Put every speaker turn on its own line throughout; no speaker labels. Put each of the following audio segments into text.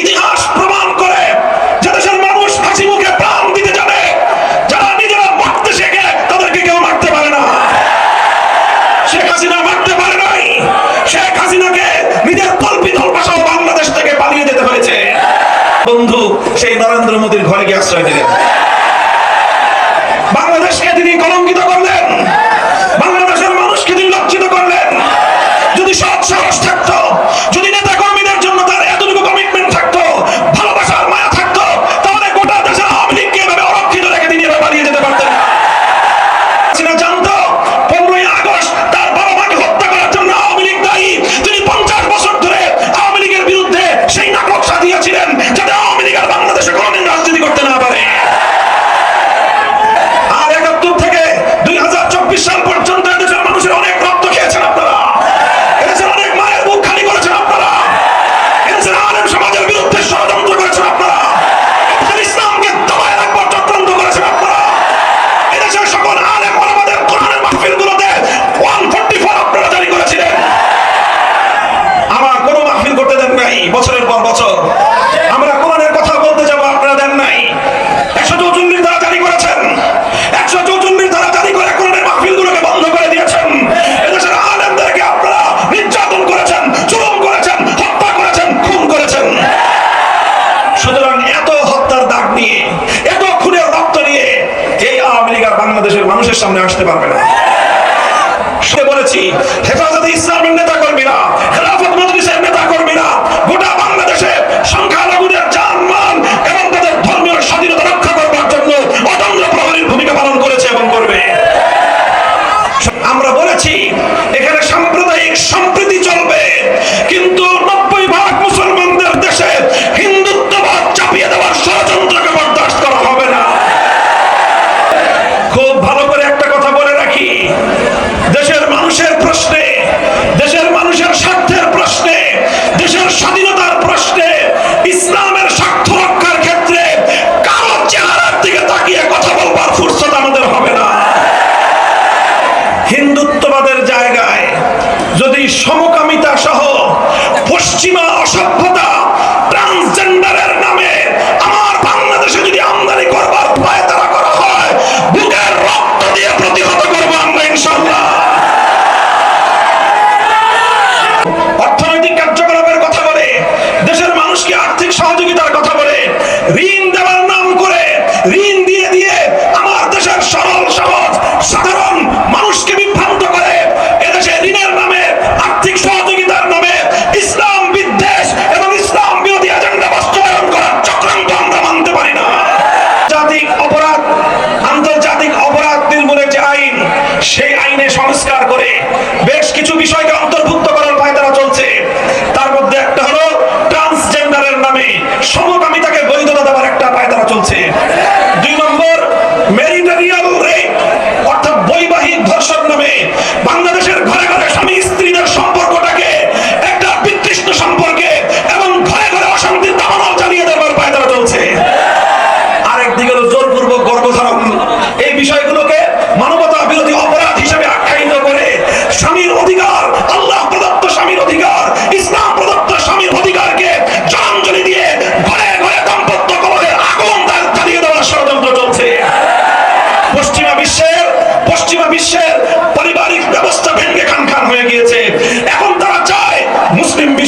ইতিহাস প্রমাণ করে যে দেশের মানুষ হাসি মুখে প্রাণ দিতে যাবে যারা নিজেরা মারতে শেখে, তাদেরকে কেউ মারতে পারে না। শেখ হাসিনা মারতে পারে নাই। শেখ হাসিনাকে নিজের কল্পিত ভাষাও বাংলাদেশ থেকে পালিয়ে যেতে হয়েছে। বন্ধু, সেই নরেন্দ্র মোদীর ঘরে গিয়ে আশ্রয় দিলেন। বাংলাদেশকে তিনি কলঙ্কিত করলেন। বাংলাদেশের মানুষকে তিনি লক্ষিত করলেন। যদি সৎ সাহস থাকতো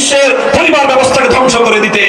বিশ্বের পরিবার ব্যবস্থাকে ধ্বংস করে দিতে।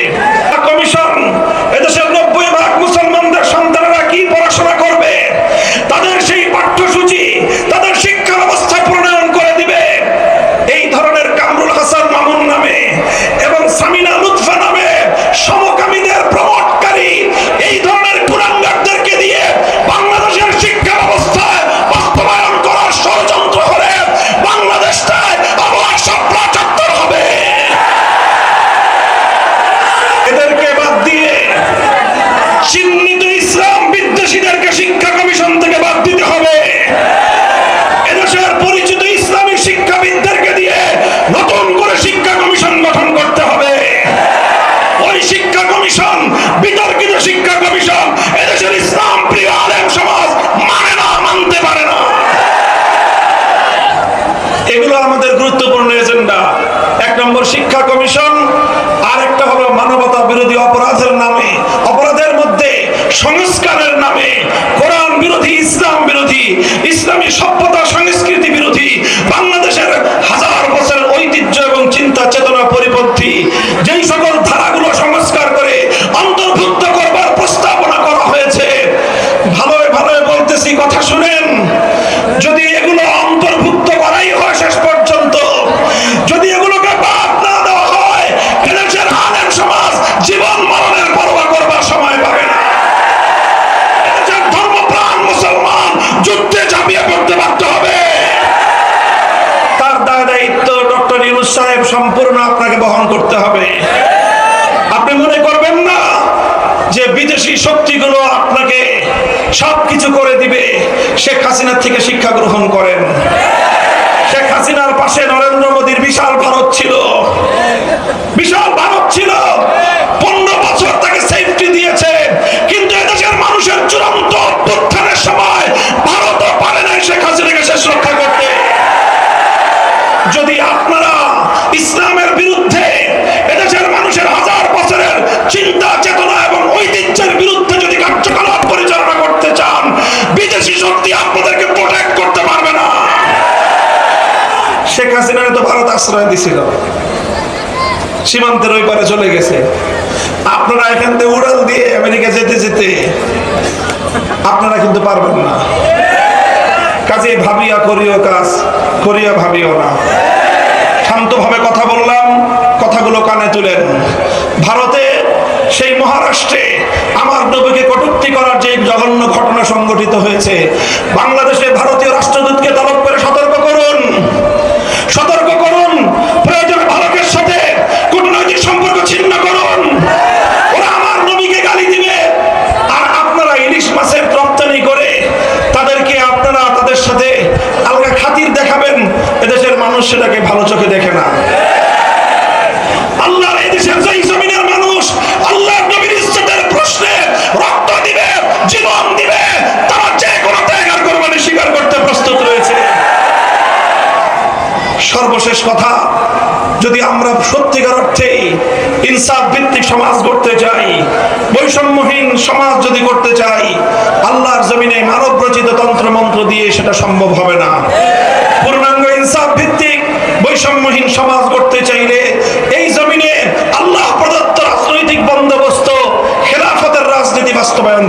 তার দায়িত্ব ডক্টর ইউনুস সাহেব সম্পূর্ণ আপনাকে বহন করতে হবে। আপনি মনে করবেন না যে বিদেশি শক্তিগুলো আপনাকে সবকিছু করে দিবে? শেখ হাসিনার থেকে শিক্ষা গ্রহণ করেন। শেখ হাসিনার পাশে নরেন্দ্র মোদীর বিশাল ভারত আশ্রয় দিছিল। সীমান্তের ওই পারে চলে গেছে। আপনারা এখান থেকে উড়াল দিয়ে আমেরিকা যেতে যেতে আপনারা কিন্তু পারবেন না। কাজে ভাবিয়া করিও কাজ, করিয়া ভাবিও না। শান্তভাবে কথা বললাম, কথাগুলো কানে তুলেন। ভারতে সেই মহারাষ্ট্রে আমার নবীকে কটুক্তি করার যে জঘন্য ঘটনা সংগঠিত হয়েছে, বাংলাদেশে ভারতীয় সর্বশেষ কথা, যদি আমরা সত্যিকার অর্থে ইনসাফ ভিত্তিক সমাজ গড়তে চাই, বৈষম্যহীন সমাজ যদি করতে চাই, আল্লাহর জমিনে মানব রচিত তন্ত্র মন্ত্র দিয়ে সেটা সম্ভব হবে না। পূর্ণাঙ্গ ইনসাফ ভিত্তিক বৈষম্যহীন সমাজ গড়তে চাইলে এই জমিনে আল্লাহ প্রদত্ত রাজনৈতিক বন্দোবস্ত, খেলাফতের রাজনীতি বাস্তবায়ন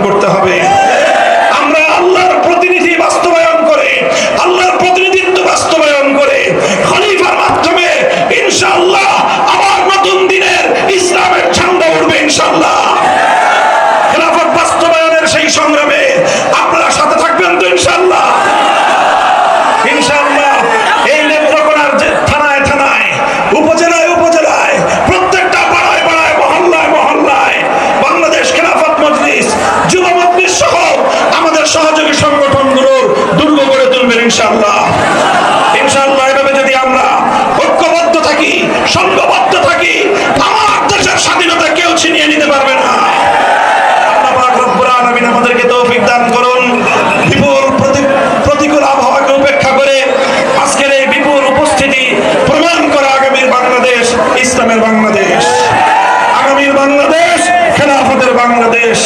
বাংলাদেশ।